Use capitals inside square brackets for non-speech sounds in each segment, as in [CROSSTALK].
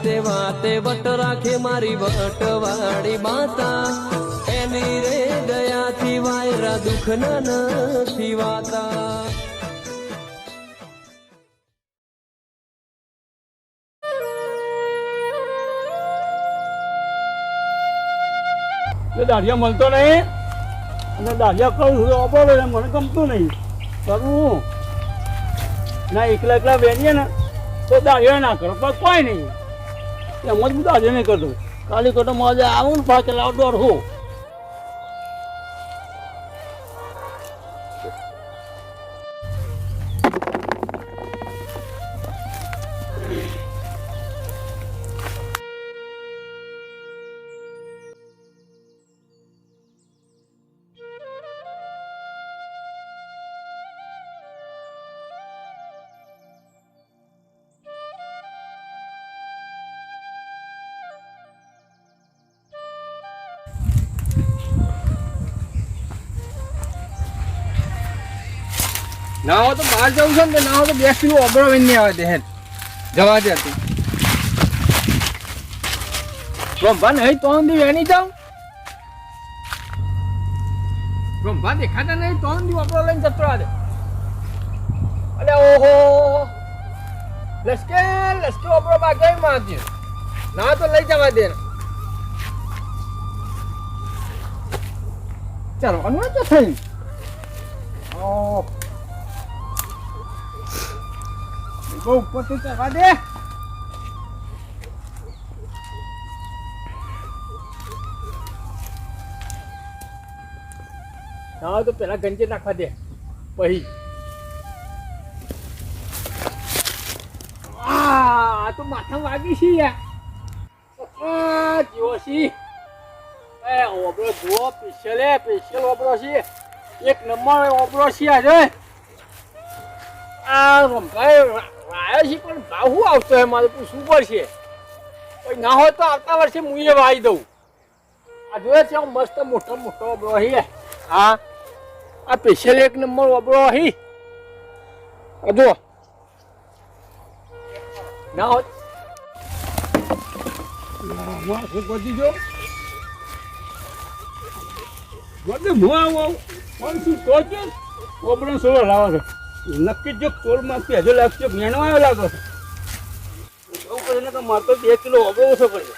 વાતે વાતે વટ રાખે મારી વટવાળી માતા. એની રે દયાથી વાયરા દુઃખ નથી વાતા. દાઢિયા મળતો નહીં? અને દાઢિયા કરું છું ઓપો ને, મને ગમતું નહીં. કરવું ના, એકલા એકલા વેરીએ ને, તો દાઢિયા ના કરો, પણ કોઈ નહીં. એમ જ બધા દાઢિયા નહીં કરતો કાલી કરતો મજા આવું ને પાછળ આઉટડોર હો ના હોય તો બહાર જવું છે ને ના હોય તો બે કિલો ઓબળો નહીં આવે હેડ જવા દે તું. રંભા નહીં તો દી વેણી જાઉં. રંભા દેખાતા નહીં તો દી ઓબળો લઈને જતો રહે. અરે ઓહો. લશ્કે લશ્કે ઓબળો બાગે મારજે. ના તો લઈ જવા દે. ચાલો અનુ તો થઈ. ઓ બહુ ઉપરથી ચડવા દે. હા તો પેલા ગંજે નાખવા દે. પછી આ તો માથા વાગી છે યાર. જીવો છે. એ ઓબરો જુઓ પીસેલે પીસેલ ઓબરો છે. એક નંબર ઓબરો છે આજે. આ રંભાઈ વાયો પણ ભાવ શું આવતો હોય, મારે પૂછવું પડશે. કોઈ ના હોય તો આવતા વર્ષે હું એ વાઈ દઉં. આ જોયે છે મસ્ત મોટો મોટો ઓબળો હી, હા. આ સ્પેશિયલ એક નંબર ઓબળો હી. જો ના હોય. હું કરી જો મુઆ આવો. કોણ શું તો છે ઓબરો સોળો લાવો છે. નક્કી જો ચોરમાં પહેજો લાગશે મેણો આવ્યો લાગો એવું કરે ને કે મારે બે કિલો ઓબરો ઓછો પડે.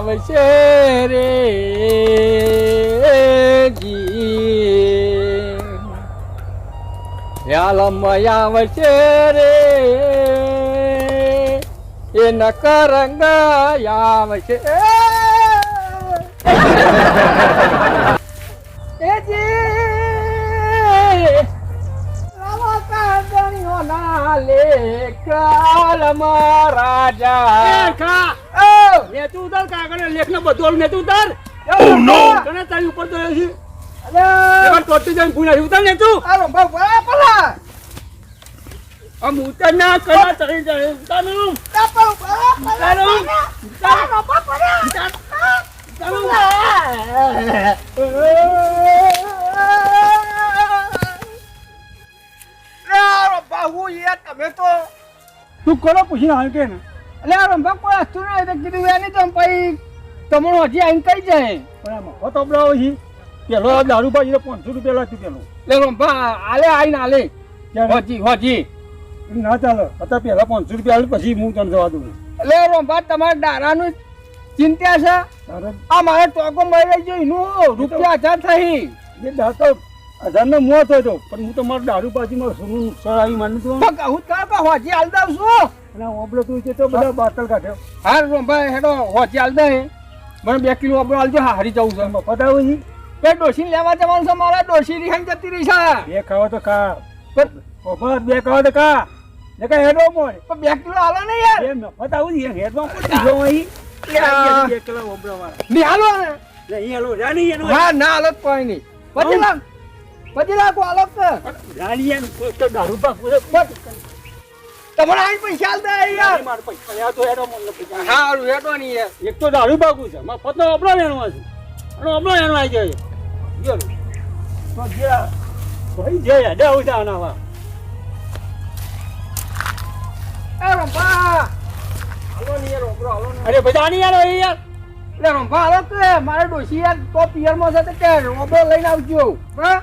આવશે રે. હાલમાં આવશે રે એ નકરંગ છે એ જી કાંદણીઓના લેખાલમાં રાજા ખા ઓ ને તું ઉતાર કાગળ લેખ ને બધું ને તું ઉતાર Oh, no! તને તારી ઉપર તો છે અરે ટોટી જઈને ભૂલા ઉતાર ને તું આ રંભા બરા પલા આમ ઉતાર ના કરા તરી જાય ઉતારનું તાપા બરા પલા ઉતારું. તારા રંભા પલા તમે તો તું કરો પૂછીને હાલ કે ને એટલે આ રંભા કોઈ હસતું નહીં તો કીધું એની તો પછી તમારું હજી આઈને કઈ જાય બરાબર તો બરાબર પેલો દારૂ ભાજી પાંચસો રૂપિયા લાગતું પેલો. લે રંભા આલે આઈને આલે. હોજી હોજી. ના ચાલે. અત્યારે પેલા પાંચસો રૂપિયા આલે પછી હું તને જવા દઉં. એટલે રંભા તમારે દારાનું ચિંતા છે? આ મારે ટોકો મળી ગયો એનું રૂપિયા હજાર થઈ. એ દાતો હજારનો મોત હોય તો પણ હું તો મારા દારૂ પાછીમાં સોનું સળાવી માનું છું? કહું કા પા હોજી હાલ દઉં છું. અને ઓબળો તું છે તો બધા બાતલ કાઢ્યો હા રંભા હેડો હોજી હાલ દે મને બે કિલો હાલજો હારી જવું છે. મફત આવે ડોશી લેવા જવાનું છે મારા ડોસી રિહાઈ જતી રહી છે. બે ખાવ તો ખા પણ મફત બે ખાવા તો ખા ને કે હેડો મોય પણ બે કિલો આલો ને યાર. બે મફત આવું છે હેડમાં પડી જો અહીં? બે કિલો ઓબરા વાળા. ની હાલો ને. ને અહીં હાલો રાની એનો હા ના હાલો કોઈ નહીં. પછી લાખ પછી હાલો કે રાણી એનો તો દારૂ પાક તમારા આઈ પૈસા આલતા યાર. મારે પૈસા આ તો હેડો પૈસા હા હેડો નહીં યાર. એક તો દારૂ પાકું છે મફતનો ઓબરા લેણવા છે. અને ઓબરા લેણવા આવી જાય ગયો તો જે ભાઈ જે હેડે આવું વા એ રંભા! હાલો નહીં યાર રોકડો હાલો અરે બધા નહીં યાર યાર. એટલે રંભા હાલો કે મારે ડોશી યાર તો પિયરમાં છે તો કે રોબડો લઈને આવજો. હા?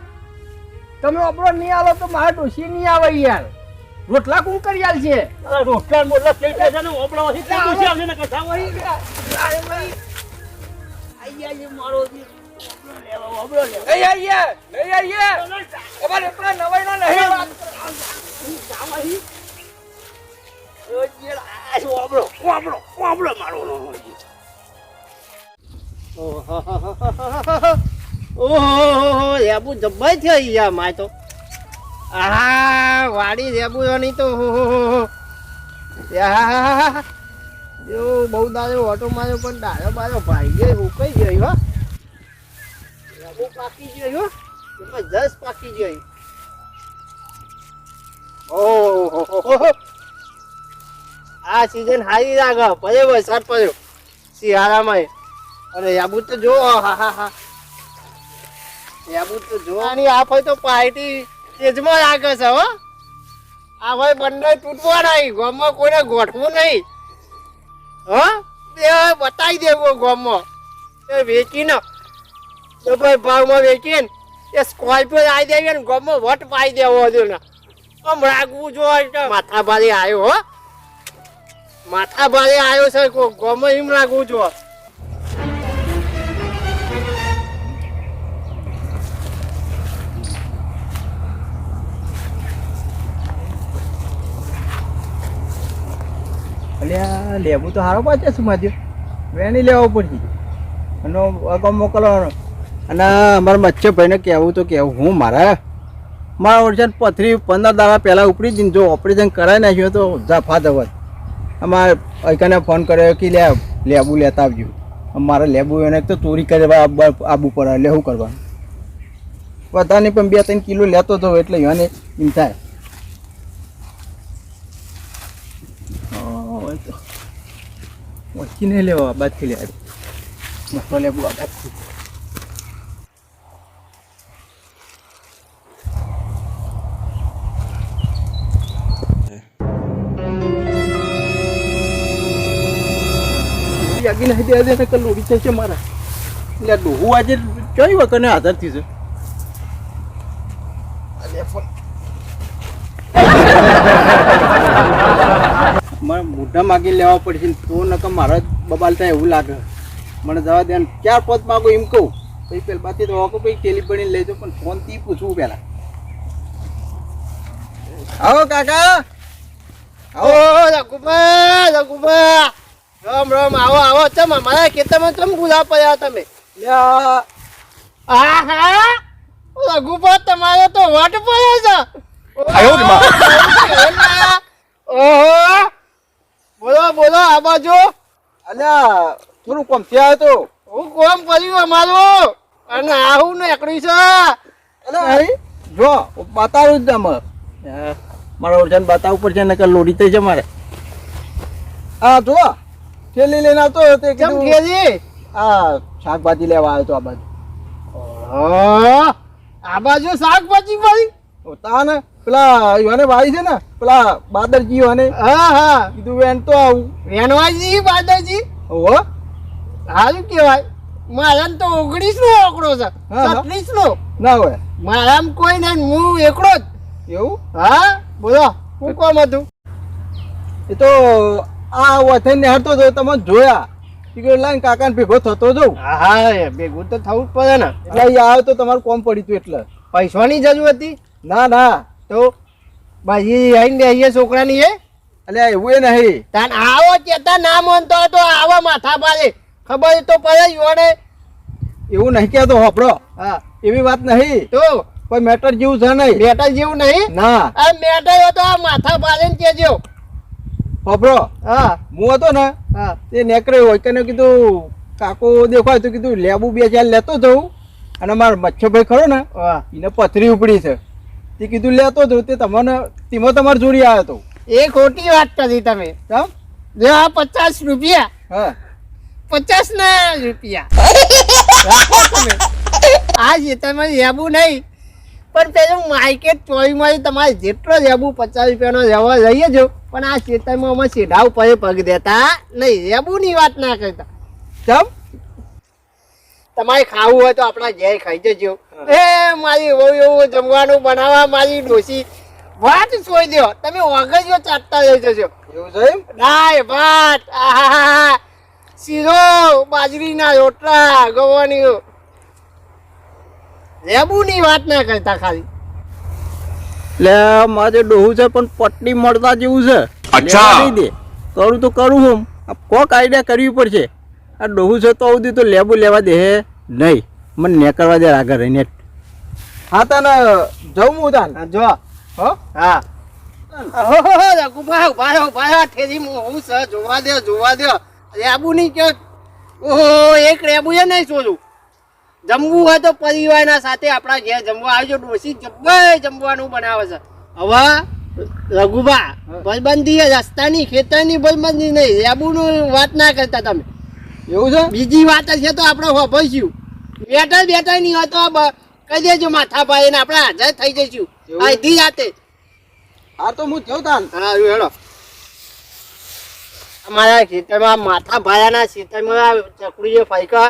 તમે રોબડો નહીં આવો તો મારે ડોશી નહીં આવે યાર. રોટલા કોણ કરી આલ છે રોટલા થઈ ગયા છે ને ઓપડામાંથી તે પૂછી આવશે ને કથા હોય. મારો એટલા નવાઈનો નહીં ઓહો રેબુ જબ્બર છે યાર માય તો આહા વાડી રેબુની તો. યાર બહુ દાડો ઓટો માર્યો પણ દાડો મારો ભાઈ ગયો કઈ ગયો હો રેબુ પાકી ગયો હો. જબરજસ્ત પાકી ગયો ઓહો આ સીઝન હારી લાગે પડે વરસાદ પડ્યો. શિયાળામાં અને યાબુ તો જો હા હા હા. યાબુ તો જોવાની આ ફય તો પાર્ટી તેજમાં લાગે છે, હો. આ ભાઈ બંને તૂટવા નહીં ગામમાં કોઈને ગોઠવું નહીં. હો? બે બતાવી દેવું ગામમાં. એ વેચીને તો ભાઈ ભાવમાં વેચીને એ સ્કોર્પિયો આવી દેવી ને ગામમાં વટ પાઈ દેવો હતો ને. આમ રાખવું જો માથા ભારે આવ્યો હો. માથા ભારે આવ્યો છે ગામમાં એમ રાખવું જો લેવું તો સારો પાછો શું માધ્યો વેણી લેવો પડશે. અને અગાઉ મોકલવાનો. અને અમારા મચ્છરભાઈને કહેવું તો કહેવું હું મારા મારા ઓરિજન પથરી પંદર દાડા પહેલાં ઉપડી જઈને જો ઓપરેશન કરાવી નાખ્યું તો જાફા જવત અમારે અહીકાને ફોન કર્યો કે લે લેબુ લેતા આવજો. મારે લેબુ એને તો ચોરી કરવા આબુ પડે એટલે શું કરવાનું? બધાની પણ બે ત્રણ કિલો લેતો હતો એટલે એને એમ થાય. ઓછી નહીં લેવા બાદથી લે મોટો લેબુ આ બાદથી યાગી હજી દે દે કે લોડી છે મારા. એટલે ડોહું આજે કઈ વખત હાજરથી છે. મારે મોઢા માગી લેવા પડશે તો નકર મારા જ બબાલ થાય એવું લાગે. મને જવા દે ક્યાં ચાર પાંચ માગો એમ કહું. પછી પેલા બાકી તો હોકો પછી કેલી પડીને લઈ જાઉં પણ ફોનથી પૂછવું પેલા. આવો કાકા. આવો જગુભા રઘુબા રામ રામ આવો આવો. ચમ અમારા ખેતરમાં ચમ ગુલાબ પડ્યા તમે? લ્યા, હા હા તમારો તો વટ પડ્યો છે. ઓહો. બોલો બોલો આ બાજુ. અલ્યા થોડું કોમ થયા તો. હું કોમ કર્યું અમારું? અને આવું ને એકડી છે. અલ્યા હરી, જો બતાવું જ તમે. હા, મારા ઓરજાને બતાવવું પડશે નકર લોડી થઈ છે મારે. હા જો થેલી લઈને આવતો તે કેમ કીધું કેજી? આ શાકભાજી લેવા આવ્યો તો આ બાજુ. આ બાજુ શાકભાજી ભાઈ તાને પેલા યોને ભાઈ છે ને પેલા બાદરજી યોને હા હા. કીધું વેન તો આવું. વેનવાજી બાદરજી? ઓ સારું કહેવાય. મારા તો ઓગણીસ નો આંકડો છે. હા. નો ના હોય. મારા કોઈ નહીં હું એકડો જ. એવું? હા બોલો હું કોમ હતું? એ તો આ વથે નેહરતો હતો તમે જોયા ટિકિટ લાઈન કાકાને ભેગો થતો જઉં. હા ભેગું તો થવું જ પડે ને. એટલે અહીં આવ્યો તો તમારું કોમ પડ્યું હતું એટલે. પૈસાની જરૂર હતી? ના ના. તો? ભાઈ આઈને બેસીએ છોકરાની એ એટલે એવું એ નહીં. તાન આવો કેતા ના માનતો તો આવો માથા પાડે ખબર તો પડે જોડે એવું નહીં કહેતો હોપડો હા. એવી વાત નહીં. તો? કોઈ મેટર જેવું છે નહીં. મેટર જેવું નહીં? ના. આ મેટર તો આ માથા પાડે ને કેજો હોપડો હા. હું હતો ને હા. તે નેકરે હોય કને કીધું કાકો દેખાય તો કીધું લેબુ બે ચાર લેતો જઉં. અને મારો મચ્છરભાઈ ખરો ને હા. એને પથરી ઉપડી છે. તે કીધું લેતો જવું તે તમને તેમાં તમારે જોડી આવ્યો હતો. એ ખોટી વાત કરી તમે. જો આ પચાસ રૂપિયા. હા. પચાસ ના રૂપિયા. [LAUGHS] તમે આ ખેતરમાં લેબુ નહીં પણ તે માર્કેટ ચોવીમાં તમારે જેટલો જેબુ પચાસ રૂપિયાનો જવો લઈએ છો પણ આ ચેતનમાં અમે સીધા ઉપર પગ દેતા નહીં. જેબુની વાત ના કરતા. જમ. તમારે ખાવું હોય તો આપણા ઘેર ખાઈ જજો. એ મારી બહુ એવું જમવાનું બનાવવા મારી ડોસી વાત છોડી દો તમે વગર ચાટતા લઈ જજો. એવું છે એમ? ભાત આહા શીરો બાજરીના રોટલા ગવાની લેબુની વાત ના કરતા ખાલી. લે મારે ડોહું છે પણ પટ્ટી મળતા જેવું છે. અચ્છા. નહીં દે. કરું તો કરું હું. કોક આઈડિયા કરવી પડશે. આ ડોહું છે તો સુધી તો લેબુ લેવા દે હે. નહીં મને ને કરવા દે આગળ રહીને. હા તને જવું હું તાન. જો. હો? હા. ઓહો રઘુભાઈ ઊભા રહો ઊભા રહો ઠેરી હું જોવા દે જોવા દો નહીં કે ઓહો એક લેબુ છે નહીં સોલું જમવું હોય તો પરિવારના સાથે આપણા ઘેર જમવા આવજો. ડોસી જબ્બર જમવાનું બનાવે છે. હવે રઘુભા બલબંધી છે, રસ્તાની ખેતરની બલબંધી નહીં લેબુનું વાત ના કરતા તમે. એવું છે? બીજી વાત છે તો આપણે હોભઈશું બેઠા બેઠા નહીં હોય તો કહી દેજો માથા ભાઈ ને આપણે હાજર થઈ જઈશું. એવું? આ રાતે. હા તો હું થયો તાન. હા હેડો. અમારા ખેતરમાં માથા ભાયાના ખેતરમાં ચકડીએ ફાયકા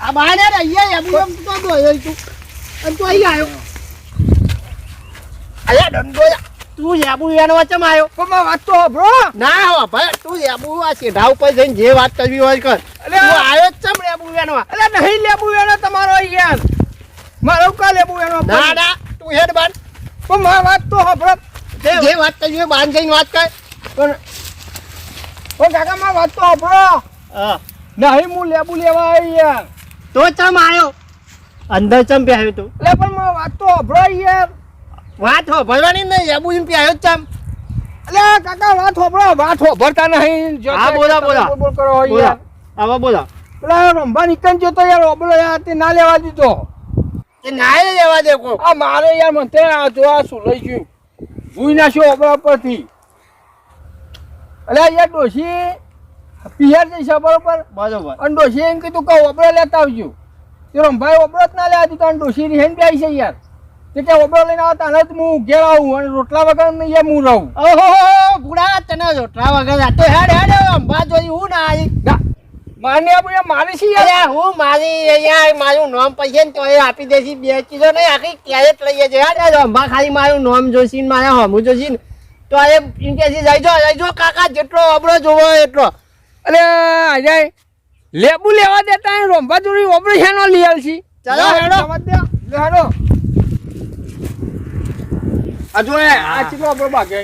આ બહાને રહીએ એમ તો દોયો તું. અને તું અહીં આવ્યો અલ્યા દંડો તું લેબુ એનો આવ્યો પણ વાત તો બ્રો ના હો ભાઈ તું લેબુ આ સીધા ઉપર જઈને જે વાત કરવી હોય કર. આવ્યો જ ચમ લેબુ એનો? નહીં લેબુ એનો તમારો યાર. મારો કા લેબુ એનો ના ના તું હેડ બાન પણ મારી વાત તો સાંભળો. જે વાત કરવી હોય બાન જઈને વાત કર. પણ ઓ કાકા મારી વાત તો સાંભળો. હા. નહીં હું લેબુ લેવા આવી યાર. તો ચમ આવ્યો અંદર ચમ પ્યાયો તું? એટલે પણ મારો વાત તો અભરો યાર. વાત હો ભરવાની નહીં આબુ એમ પ્યાયો ચમ. અલે કાકા વાત સાંભળો વાત સાંભળતા નહીં. જો હા, બોલા બોલા. બોલ કરો યાર. આવા બોલા. પેલા રંભા નીકળ જતો યાર ઓબલો યાર તે ના લેવા દીધો. તે ના લેવા દે કો આ મારે યાર મને આ જો આ શું લઈ ગયું. ભૂઈ નાખ્યો ઓબલા પરથી. અલે યાર ડોશી. પિયર જઈશ બરોબર? બરોબર. અને ડોશી એમ કીધું કે ઓબળો લેતા આવજો. તે રંભાઈ ઓબળો જ ના લેવા દીધો અને ડોશી રિહેન બી આવી છે યાર. તે કે ઓબળો લઈને આવતા ને હું ઘેર આવું અને રોટલા વગર નહીં એમ હું રહું. ઓહો ભૂડા તને રોટલા વગર આ તો હેડ હેડ અંબા જોઈ હું ના આવી. ગા- આપણે બધા છે યાર. હું મારી અહીંયા મારું નામ પૈસે ને તો એ આપી દેશી બે ચીજો નહીં આખી કેરેટ લઈએ છે હેડ અંબા ખાલી મારું નામ જોશી ને મારા હમું જોશી ને. તો એ ઇન્કેસી જઈજો જઈજો કાકા જેટલો અબળો જોવો એટલો. અલે અજય લેબુ લેવા દેતા રોંભા જોડી ઓપરેશન લઈ આવશી ચાલો, હેડો. હેડો. એ આ ચીકલો આપણો ભાગે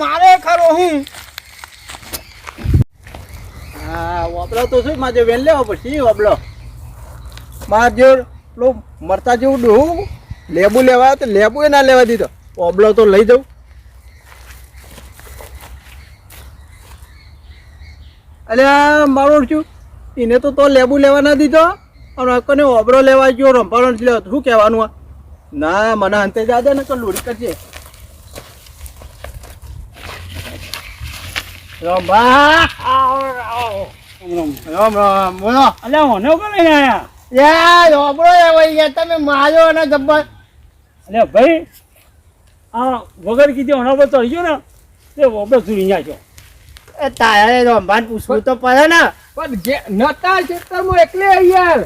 મારે ખરો હું. હા ઓબલો તો શું? મારે વેન લેવો પછી ઓબલો માર જો મરતા જેવું ડોહું. લેબુ લેવા તો લેબુ એ ના લેવા દીધો. ઓબલો તો લઈ જાઉં. અલ્યા મારું છું એને તો તો લેબુ લેવા ના દીધો. અને કોને ઓબરો લેવા ગયો રંભાનો જ લેવો શું કહેવાનું આ? ના મને અંતે જા દે ને કે લોડી કરજે. અંબા રામ રામ બોલો. અલ્યા મને કોણ લઈને આયા? યાર લેવા ગયા. તમે માર્યો અને ગબ્બર અલ્યા ભાઈ આ વગર કીધી ઓના પર ચડ્યો ને. તે વગર સુરી ગયા એ તારે રંભાન પૂછવું તો પડે ને. પણ જે નતા ખેતરમાં એકલે યાર.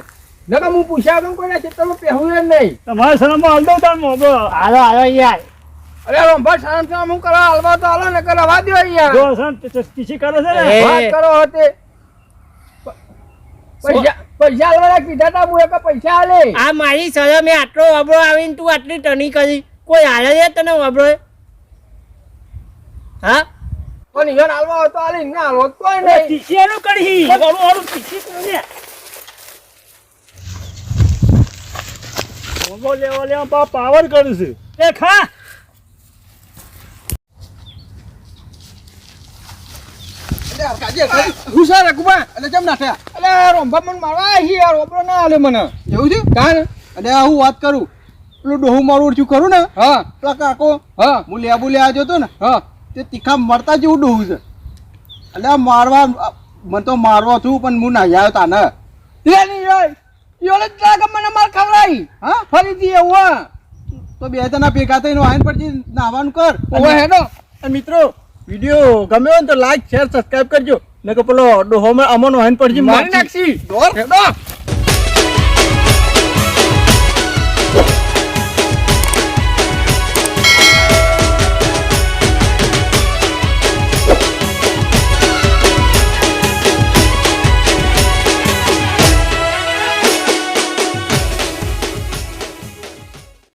નકા હું પૂછ્યા વગર કોઈના ખેતરમાં પહેવું જ નહીં. તમારા સલામમાં હાલ દઉં તાર મોબો હાલો હાલો યાર. અરે રંભા શાંત કામ હું કરવા હાલવા તો હાલો ને કરવા દો યાર. જો સન તીછી કરે છે ને. એ. વાત કરો હતી પૈસા પૈસા આલવાના કીધા તા હું એક પૈસા હાલે. આ મારી સજા મેં આટલો વાબરો આવીને તું આટલી ટની કરી. કોઈ હાલે છે તને વાબરો હા? પણ ઈવન આલવા હોય તો આલી ના આલવો તો કોઈ નહીં. ટીસીયાનું કરી વાળું વાળું ટીસી કરી મોમો લેવા લેવા પા પાવર કરું છું. એ ખા. હું છે એટલે કેમ રોંભા મને મારવા આવી યાર ઓપરો ના આલે મને. એવું છે? કાન અને આ હું વાત કરું? પેલું ડોહું મારું ઓળખ્યું કરું ને? હા. પેલા કાકો? હા. હું લેબુ લેવા જતો ને? હા. તે તીખા મરતા જેવું ડોહું છે. એટલે મારવા મને તો મારવા છું પણ હું ના આવ્યો તાને. ને યાર ઈઓલે જ લાગે મને માર ખવડાવી. હા ફરીથી એવું હા. તો બે જણા ભેગા થઈને વાહન પરથી નાહવાનું કર. ઓવે હેડો. મિત્રો વીડિયો ગમ્યો હોય તો લાઈક શેર સબસ્ક્રાઇબ કરજો. ને કે પેલો ડોહોમાં અમન વાહન પરથી મારી નાખશી. ડોર હેડો.